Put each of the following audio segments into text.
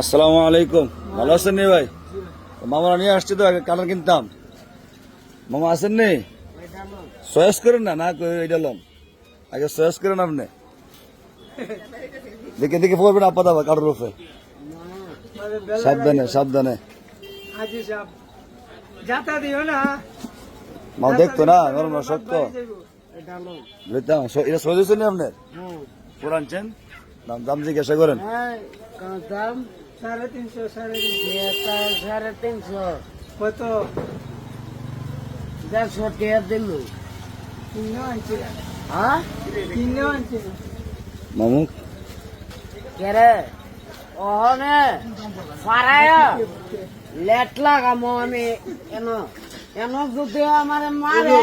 আসসালামু আলাইকুম। ভালো আছেন নি ভাই? মামারা নিয়ে আসছে তো আগে কালার কিনতাম। মামা আছেন নি? সয়েস করেন না না এটা আগে সয়েস করেন আপনি। দেখে দেখে পড়বেন আপা দাবা কারোর রূপে সাবধানে সাবধানে। মামা দেখতো না নরম না এটা সহজ হয়েছে নি আপনার? পুরান আনছেন দাম দাম জিজ্ঞাসা করেন। হ্যাঁ দাম? সাড়ে তিনশো সাড়ে তিনশো। সাড়ে তিনশো। কত? দেড়শো টাকা দিল। কিনে আনছি। হ্যাঁ? কিনে আনছি। মামু? কেরে ওহনে ফারায় লেট লাগামো আমি এন এন যদি আমার মারে?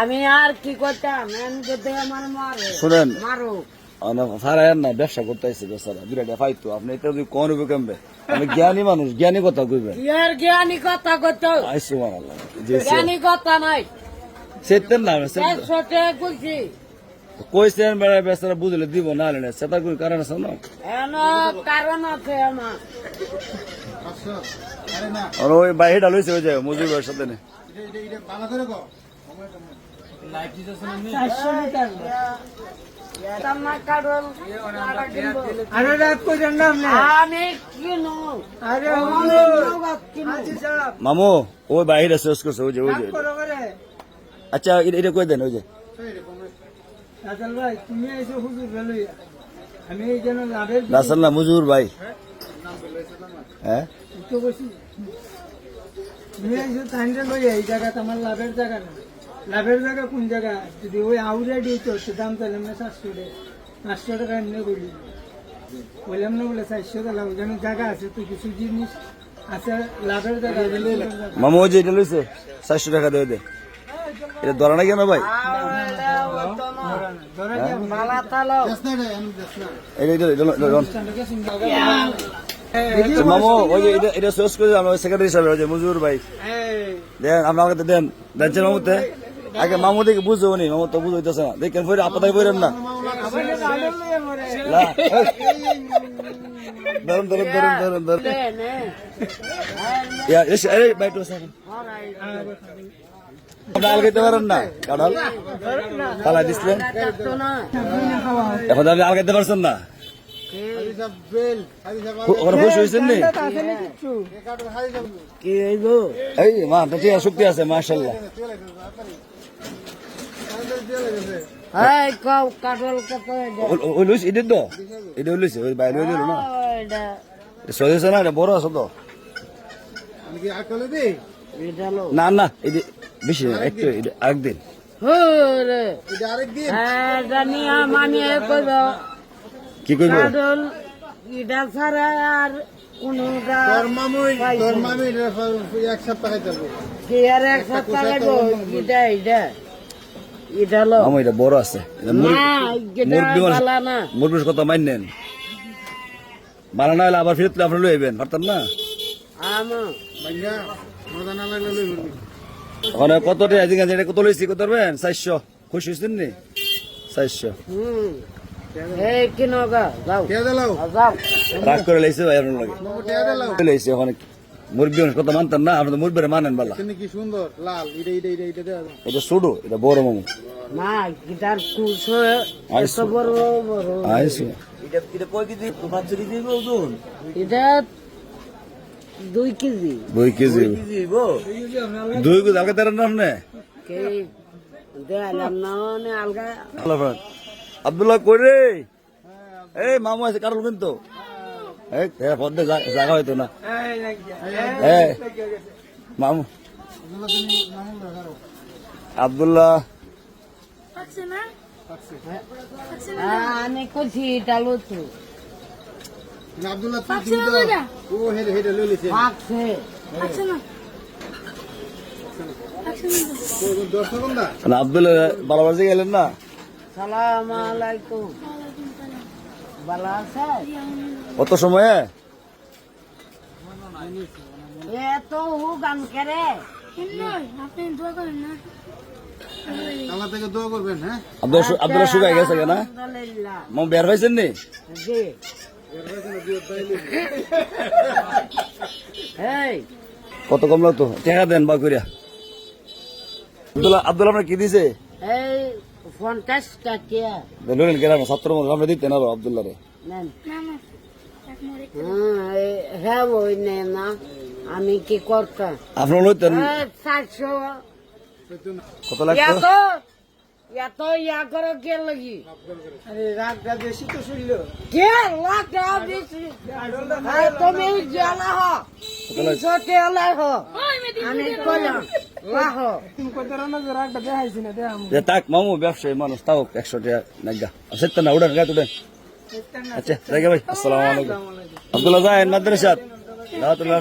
আমি আর কি করতাম? এন যদি আমার মারে শুনেন। মারো ফারায়ার না ব্যবসা করতে আসছে বেচারা। বিরাট ফাইতো আপনি এটা যদি কোন রূপে কমবে? আমি জ্ঞানী মানুষ জ্ঞানী কথা কইবেন কি জ্ঞানী কথা জ্ঞানী নাই। সেতেন না সে- দেড়শো টাকা কইছেন বেড়া বেচারা বুঝলে দিব না হলে সেটা কোন কারণ আছে না? কারণ আছে আমার। আর ওই বাইরেটা লইছে ওই যে মজুরের সাথে নে। মিটার তাম্মা কারণ টাকা কিনবো। আরে রাত করেন না আপনি? আমি কিনো আরে মামু ওই বাইরে শেষ করছে ওই যে করে? আচ্ছা এটা- কই দেন ওই যে? রাজাল ভাই তুমি এসে হুজুর লইয়া আমি এই যেন লাভের রাসেল না মজুর ভাই। হ্যাঁ? তো বসি। তুমি এসে তাইনটা লইয়া এই জায়গাটা আমার লাভের জায়গা না। লাভের জায়গা কোন জায়গা? যদি ওই আউরে দিতে হচ্ছে দাম তাহলে আমরা সাতশো টাকা পাঁচশো টাকা এমনি করি। বললাম না বলে চারশো টাকা ওখানে জায়গা আছে তো কিছু জিনিস আছে লাভের জায়গা মামু ওই যে এটা লইছে চারশো টাকা দেবে দে। এটা ধরা না কেন ভাই? মামু ওই যে এটা এটা করে আমার সেক্রেটারি সাহেব মজুর ভাই। দেন আপনার দেন। দেনছেন মামুতে। আগে মামু দেখে বুঝো নি মামু তো বুঝ হইতেছে না। দেখেন ফিরে আপনাদের বইরেন না। আলো। ধরুন ধরুন ধরুন ধরুন। ধরুন পারেন না। এখন আপনি আলগাইতে পারছেন না। তো শক্তি আছে মার্শাল্লাহ এই, কও, কাটল কত? ওই লুইস এটা তো এটা লুইছে ওই বাইরে লই না? সজেছে না বড় আছে তো এটা না না এটা বেশি একটু এটা একদিন হুরে। হ্যাঁ, এটা নিয়ে মানিয়ে কইব, কি করব কাটল, এটা ছাড়া কি আর এক সপ্তাহ লাগবো? এটা, এটা। এটা লো। আমার এটা বড় আছে। মুরগির কথা হলে আবার ফিরত আপনি লই আইবেন পারতেন না। ওখানে কত টাকা এটা কত লইছি কত পারবেন চারশো। খুশি হয়েছেন নি? চারশো। রাগ করে লাইছে ভাই আপনার লাগে। লাইছে ওখানে মুরগি কথা মানতেন না আপনি তো মুরগি মানেন বালা। কি সুন্দর? লাল। এটা এটা এটা এটা। এটা ছোট এটা বড় মামু। না গিটার কুশ এত বড় বড়। এটা দুই কেজি। দুই কেজি। দুই কেজি আলগা না। না। আব্দুল্লাহ করে এই মামু আছে কারণ কিন্তু পদ্মে জায়গা হয়তো না। মামু। আব্দুল্লাহ। আব্দুল্লাহ বারোবার যে গেলেন না? সালাম আলাইকুম। ভালো আছে কত সময়ে? এত হু গান করে। আল্লাহ থেকে দোয়া করবেন হ্যাঁ? আব্দুল শুকাই গেছে কেনা? আলহামদুলিল্লাহ। মামু বের হয়েছেন নি? জি। কত কম লাগতো টাকা দেন বা করিয়া আব্দুল্লাহ আব্দুল্লাহ আপনার কি দিছে? এই পঞ্চাশ টাকিয়া লইলেন কেন ছাত্র মধ্যে আপনি দিতেন আরও রে হ্যাঁ, হ্যাঁ ওই নে না আমি কি করতাম? আপনার লইতেন এই চারশো। কত লাগতো? এত ইয়া করে কে লাগি? আরে রাগটা বেশি তো শুনল। কে? লাখটা বেশি। তুমি জানা হ তিনশো টেলার হ। আমি কইলাম তাক মামু ব্যবসায়ী মানুষ তাও একশো টাকা নাগা সেটা না উড়ান গায়ে উঠেন আচ্ছা জায়গা ভাই আসসালামু আলাইকুম। আব্দুল্লাহ জাহেন মাদ্রাসাত। দাওয়াতুল্লাহ